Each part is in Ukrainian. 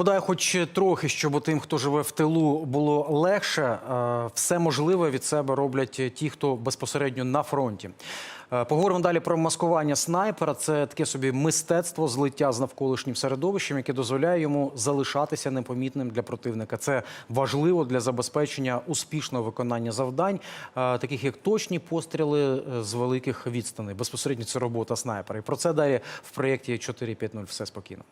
бодай, хоч трохи, щоб тим, хто живе в тилу, було легше. е, Все можливе від себе роблять ті, хто безпосередньо на фронті. Е, Поговоримо далі про маскування снайпера. Це таке собі мистецтво злиття з навколишнім середовищем, яке дозволяє йому залишатися непомітним для противника. Це важливо для забезпечення успішного виконання завдань, е, таких як точні постріли з великих відстаней. Безпосередньо це робота снайпера. І про це далі в проєкті 4.5.0 все спокійно.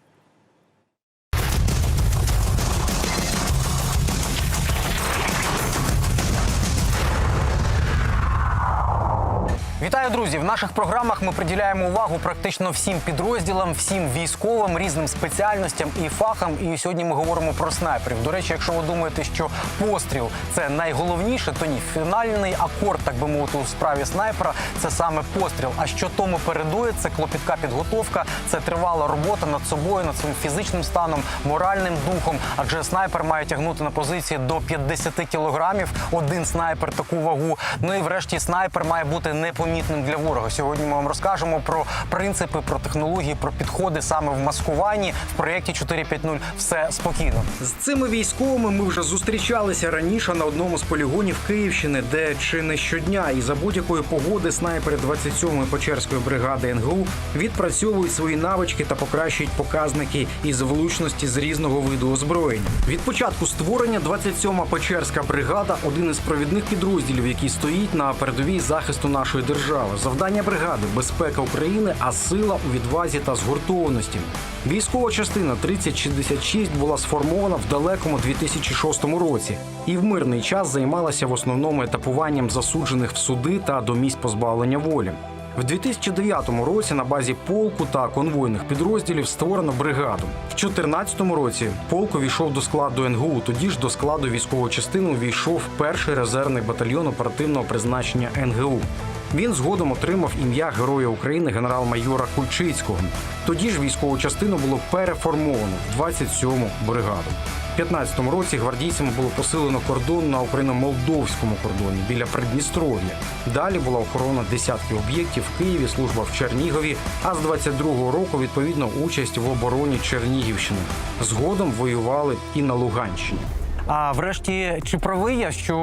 Вітаю, друзі! В наших програмах ми приділяємо увагу практично всім підрозділам, всім військовим, різним спеціальностям і фахам. І сьогодні ми говоримо про снайперів. До речі, якщо ви думаєте, що постріл це найголовніше, то ні, фінальний акорд, так би мовити, у справі снайпера це саме постріл. А що тому передує, це клопітка підготовка, це тривала робота над собою, над своїм фізичним станом, моральним духом. Адже снайпер має тягнути на позиції до 50 кілограмів. Один снайпер таку вагу. Ну і врешті снайпер має бути непомітним для ворога. Сьогодні ми вам розкажемо про принципи, про технології, про підходи саме в маскуванні в проєкті 4.5.0 Все спокійно. З цими військовими ми вже зустрічалися раніше на одному з полігонів Київщини, де чи не щодня і за будь-якої погоди снайпери 27-ї Печерської бригади НГУ відпрацьовують свої навички та покращують показники із влучності з різного виду озброєнь. Від початку створення 27-ма Печерська бригада один із провідних підрозділів, який стоїть на передовій захисту нашої держави. Завдання бригади безпека України, а сила у відвазі та згуртованості. Військова частина 3066 була сформована в далекому 2006 році і в мирний час займалася в основному етапуванням засуджених в суди та до місць позбавлення волі. В 2009 році на базі полку та конвойних підрозділів створено бригаду. В 2014 році полк увійшов до складу НГУ. Тоді ж до складу військової частини увійшов перший резервний батальйон оперативного призначення НГУ. Він згодом отримав ім'я Героя України генерал-майора Кульчицького. Тоді ж військову частину було переформовано в 27-му бригаду. У 15-му році гвардійцями було посилено кордон на україно-молдовському кордоні біля Придністров'я. Далі була охорона десятків об'єктів в Києві, служба в Чернігові, а з 22-го року відповідно участь в обороні Чернігівщини. Згодом воювали і на Луганщині. А врешті, чи правий я, що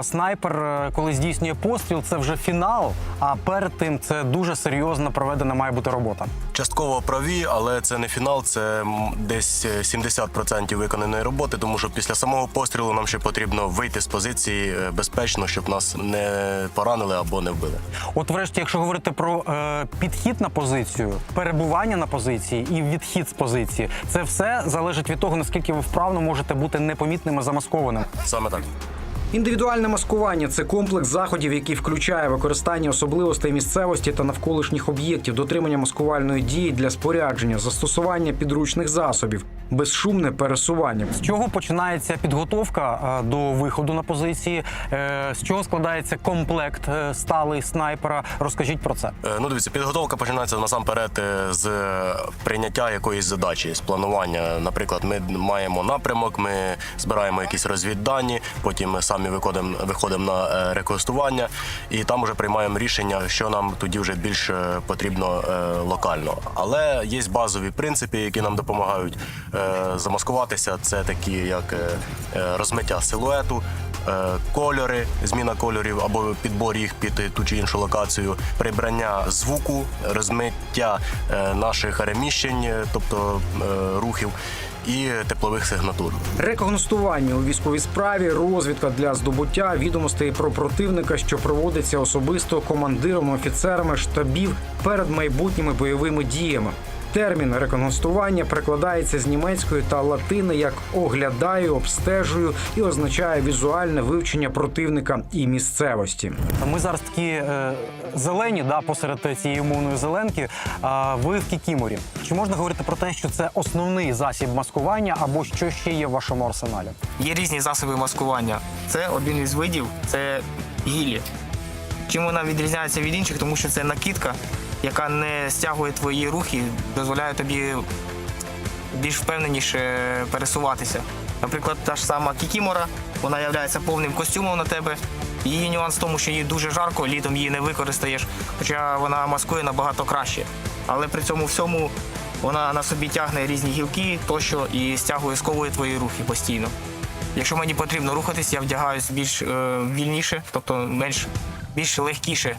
е, снайпер, е, коли здійснює постріл, це вже фінал, а перед тим це дуже серйозно проведена має бути робота. Частково праві, але це не фінал, це десь е, 70% виконаної роботи, тому що після самого пострілу нам ще потрібно вийти з позиції е, безпечно, щоб нас не поранили або не вбили. От, врешті, якщо говорити про е, підхід на позицію, перебування на позиції і відхід з позиції, це все залежить від того, наскільки ви вправно можете бути непомітним і замаскованим. Саме так. Індивідуальне маскування це комплекс заходів, який включає використання особливостей місцевості та навколишніх об'єктів, дотримання маскувальної дії для спорядження, застосування підручних засобів, безшумне пересування. З чого починається підготовка е, до виходу на позиції? Е, З чого складається комплект е, сталий снайпера? Розкажіть про це. Ну, дивіться, підготовка починається насамперед з прийняття якоїсь задачі, з планування. Наприклад, ми маємо напрямок, ми збираємо якісь розвіддані, потім ми самі виходимо, виходимо на реконструювання, і там вже приймаємо рішення, що нам тоді вже більше потрібно локально. Але є базові принципи, які нам допомагають замаскуватися. Це такі, як е, е, розмиття силуету. е, Кольори, зміна кольорів або підбор їх під ту чи іншу локацію, прибрання звуку, розмиття е, наших переміщень, е, тобто е, рухів, і теплових сигнатур. Рекогностування у військовій справі, розвідка для здобуття відомостей про противника, що проводиться особисто командирами, офіцерами штабів перед майбутніми бойовими діями. Термін рекогностування перекладається з німецької та латини як оглядаю, обстежую і означає візуальне вивчення противника і місцевості. Ми зараз такі е, зелені, да, посеред цієї умовної зеленки. А ви в Кікіморі. Чи можна говорити про те, що це основний засіб маскування, або що ще є в вашому арсеналі? Є різні засоби маскування. Це один із видів, це гілі. Чим вона відрізняється від інших, тому що це накидка, яка не стягує твої рухи, дозволяє тобі більш впевненіше пересуватися. Наприклад, та ж сама кікімора, вона є повним костюмом на тебе. Її нюанс в тому, що їй дуже жарко, літом її не використаєш, хоча вона маскує набагато краще. Але при цьому всьому вона на собі тягне різні гілки тощо і стягує, сковує твої рухи постійно. Якщо мені потрібно рухатись, я вдягаюсь більш е, вільніше, тобто менш більш легкіше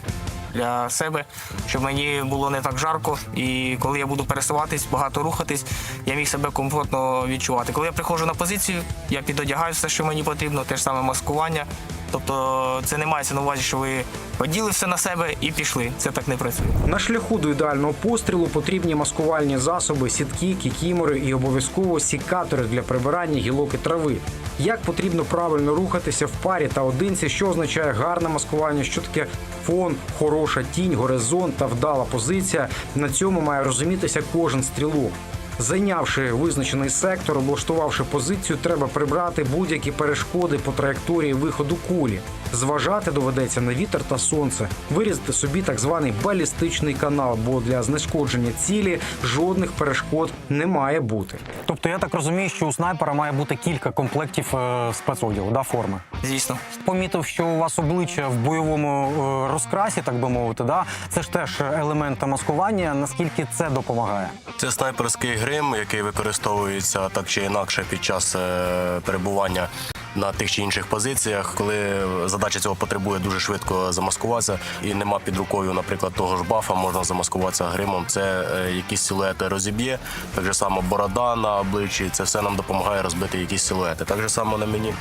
для себе, щоб мені було не так жарко. І коли я буду пересуватись, багато рухатись, я міг себе комфортно відчувати. Коли я приходжу на позицію, я підодягаю все, що мені потрібно, те ж саме маскування. Тобто це не мається на увазі, що ви оділи все на себе і пішли. Це так не працює. На шляху до ідеального пострілу потрібні маскувальні засоби, сітки, кікімори і обов'язково сікатори для прибирання гілок і трави. Як потрібно правильно рухатися в парі та одинці, що означає гарне маскування, що таке фон, хороша тінь, горизонт та вдала позиція. На цьому має розумітися кожен стрілок. Зайнявши визначений сектор, облаштувавши позицію, треба прибрати будь-які перешкоди по траєкторії виходу кулі. Зважати доведеться на вітер та сонце, вирізати собі так званий балістичний канал, бо для знешкодження цілі жодних перешкод не має бути. Тобто я так розумію, що у снайпера має бути кілька комплектів е, спецодягу, да, форми. Звісно. Помітив, що у вас обличчя в бойовому е, розкрасі, так би мовити, да? це ж теж елемент маскування. Наскільки це допомагає? Це снайперський грим, який використовується так чи інакше під час е, перебування на тих чи інших позиціях, коли задача цього потребує дуже швидко замаскуватися, і нема під рукою, наприклад, того ж бафа, можна замаскуватися гримом. Це е, якісь силуети розіб'є. Так же само борода на обличчі. Це все нам допомагає розбити якісь силуети. Так же само на мені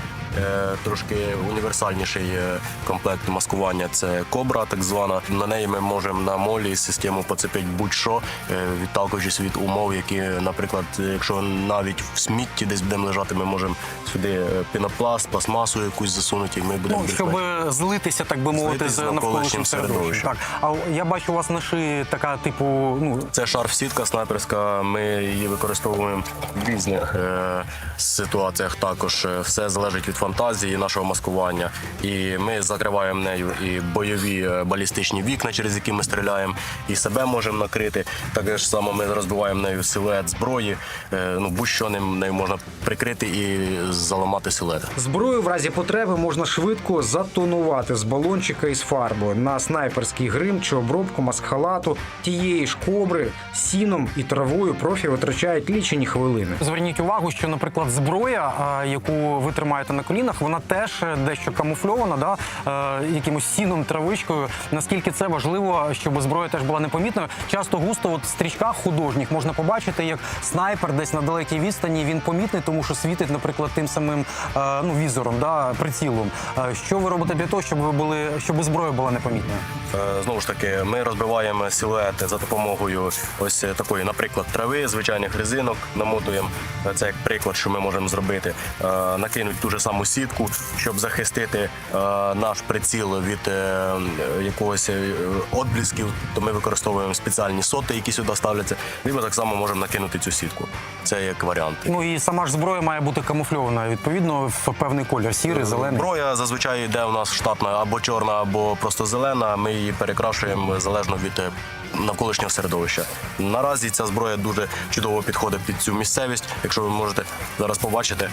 трошки універсальніший е, комплект маскування. Це кобра, так звана. На неї ми можемо на молі систему поцепити будь-що, е, відталкуючись від умов, які, наприклад, якщо навіть в смітті десь будемо лежати, ми можемо сюди е, пінопласт, пластмасу якусь засунути, і ми будемо Ну, щоб злитися, так би мовити, з навколишнім середовищем. Так. А я бачу у вас на шиї така, типу, ну, Це шарф-сітка снайперська. Ми її використовуємо в різних е, ситуаціях. Також Е, все залежить від фантазії нашого маскування. І ми закриваємо нею і бойові е, балістичні вікна, через які ми стріляємо, і себе можемо накрити. Так ж само ми розбиваємо нею силует зброї. Е, ну будь-що ним нею можна прикрити і заламати силует. Зброю в разі потреби можна швидко затонувати з балончика із фарбою на снайперський грим чи обробку маскхалату тієї ж кобри, сіном і травою профі витрачають лічені хвилини. Зверніть увагу, що, наприклад, зброя, яку ви тримаєте на колінах, вона теж е, дещо камуфльована, да, е, якимось сіном, травичкою. Наскільки це важливо, щоб зброя теж була непомітною. Часто густо от в стрічках художніх можна побачити, як снайпер десь на далекій відстані він помітний, тому що світить, наприклад, тим самим е, ну, візором, да, прицілом. Що ви робите для того, щоб ви були, щоб зброя була непомітною? Знову ж таки, ми розбиваємо силуети за допомогою ось такої, наприклад, трави, звичайних резинок намотуємо. Це як приклад, що ми можемо зробити. Накинути ту ж саму сітку, щоб захистити е, наш приціл від е, якогось е, то ми використовуємо спеціальні соти, які сюди ставляться. Либо так само можемо накинути цю сітку. Це як варіант. Ну і сама ж зброя має бути камуфльована відповідно в певний колір, сірий, зелений. Зброя зазвичай йде у нас штатна або чорна, або просто зелена. Ми її перекрашуємо залежно від навколишнього середовища. Наразі ця зброя дуже чудово підходить під цю місцевість. Якщо ви можете зараз побачити,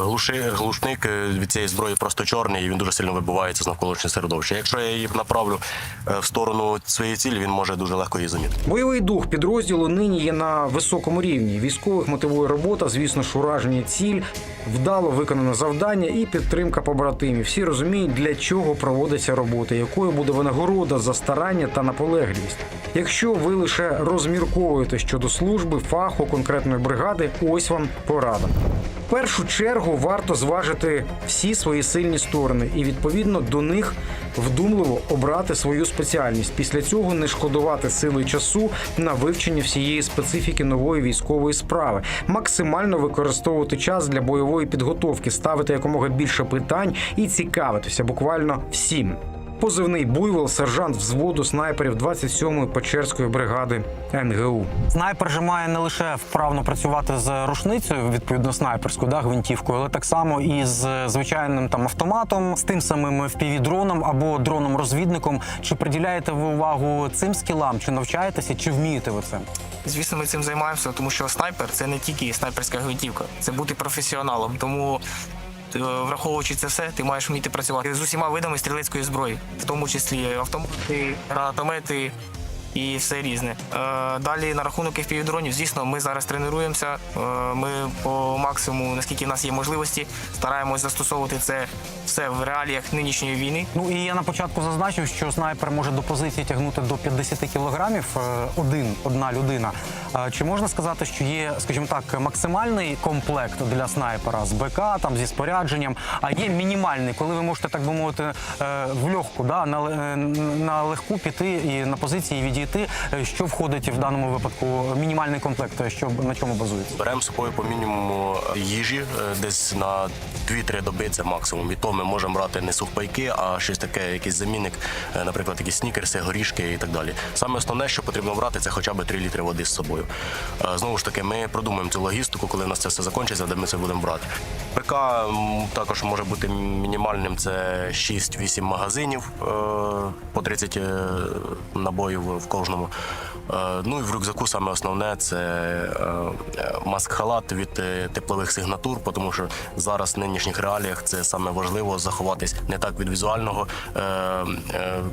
глуши, глушник е, від цієї зброї просто чорний, і він дуже сильно вибивається з навколишнього середовища. Якщо я її направлю е, в сторону своєї цілі, він може дуже легко її замітити. Бойовий дух підрозділу нині є на високому рівні. Військових мотивує робота, звісно, ж, ураження ціль, вдало виконане завдання і підтримка побратимів. Всі розуміють, для чого проводиться робота, якою буде винагорода за старання та наполегливість. Якщо ви лише розмірковуєте щодо служби, фаху конкретної бригади, ось вам порада. Першу чергу варто зважити всі свої сильні сторони і відповідно до них вдумливо обрати свою спеціальність. Після цього не шкодувати сили часу на вивчення всієї специфіки нової військової справи, максимально використовувати час для бойової підготовки, ставити якомога більше питань і цікавитися буквально всім. Позивний буйвол, сержант взводу снайперів 27-ї Печерської бригади НГУ. Снайпер же має не лише вправно працювати з рушницею, відповідно снайперською, да, гвинтівкою, але так само і з звичайним там автоматом, з тим самим FPV-дроном або дроном-розвідником. Чи приділяєте ви увагу цим скілам, чи навчаєтеся, чи вмієте ви це? Звісно, ми цим займаємося, тому що снайпер це не тільки снайперська гвинтівка, це бути професіоналом. Тому, враховуючи це все, ти маєш вміти працювати з усіма видами стрілецької зброї, в тому числі автомати, гранатомети і все різне. Е, Далі на рахунок FPV-дронів, звісно, ми зараз тренуємося. Е, Ми по максимуму, наскільки в нас є можливості, стараємось застосовувати це все в реаліях нинішньої війни. Ну і я на початку зазначив, що снайпер може до позиції тягнути до 50 кілограмів е, один, одна людина. Чи можна сказати, що є, скажімо так, максимальний комплект для снайпера з БК, там зі спорядженням, а є мінімальний, коли ви можете так би мовити в легку, да, на, на легку піти і на позиції відійти. Е, Що входить в даному випадку мінімальний комплект, е, що на чому базується? Беремо собою по мінімуму їжі, е, десь на 2-3 доби це максимум. І то ми можемо брати не сухпайки, а щось таке, якийсь замінник, наприклад, якісь снікерси, горішки і так далі. Саме основне, що потрібно брати, це хоча б 3 літри води з собою. Знову ж таки, ми продумаємо цю логістику, коли в нас це все закінчиться, де ми це будемо брати. ПК також може бути мінімальним, це 6-8 магазинів по 30 е, набоїв в кожному. Е, Ну і в рюкзаку саме основне це е, маск-халат від е, теплових сигнатур, тому що зараз в нинішніх реаліях це саме важливо заховатись не так від візуального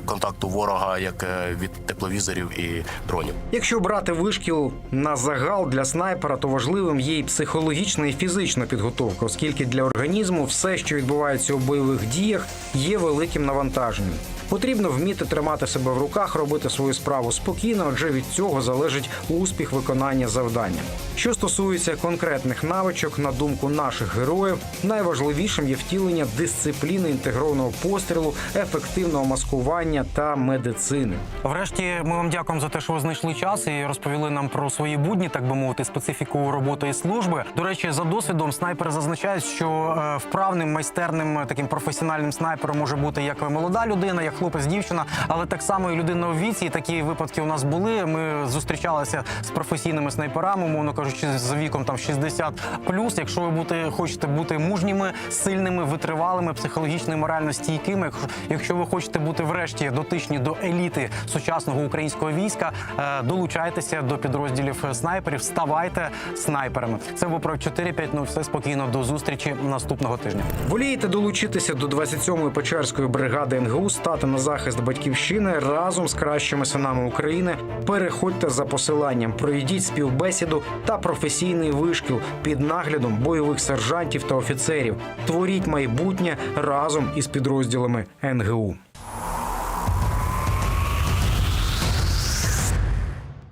контакту ворога, як від тепловізорів і дронів. Якщо брати вишкіл на загал для снайпера, то важливим є і психологічна і фізична підготовка, оскільки для організму все, що відбувається у бойових діях, є великим навантаженням. Потрібно вміти тримати себе в руках, робити свою справу спокійно, адже від цього залежить успіх виконання завдання. Що стосується конкретних навичок, на думку наших героїв, найважливішим є втілення дисципліни інтегрованого пострілу, ефективного маскування та медицини. Врешті ми вам дякуємо за те, що ви знайшли час і розповіли нам про свої будні, так би мовити, специфіку роботи і служби. До речі, за досвідом снайпери зазначають, що е, вправним майстерним таким професіональним снайпером може бути як молода людина, як хлопець, дівчина, але так само і людина у віці. Такі випадки у нас були. Ми зустрічалися з професійними снайперами, умовно кажучи, за віком там 60 Якщо ви бути, хочете бути мужніми, сильними, витривалими, психологічно морально стійкими, якщо- якщо ви хочете бути врешті дотичні до еліти сучасного українського війська, е, долучайтеся до підрозділів снайперів, ставайте снайперами. Це був про 4-5, ну все спокійно. До зустрічі наступного тижня. Волієте долучитися до 27-ї Печерської бригади НГУ, стати на захист батьківщини разом з кращими синами України. Переходьте за посиланням, пройдіть співбесіду та професійний вишкіл під наглядом бойових сержантів та офіцерів. Творіть майбутнє разом із підрозділами НГУ.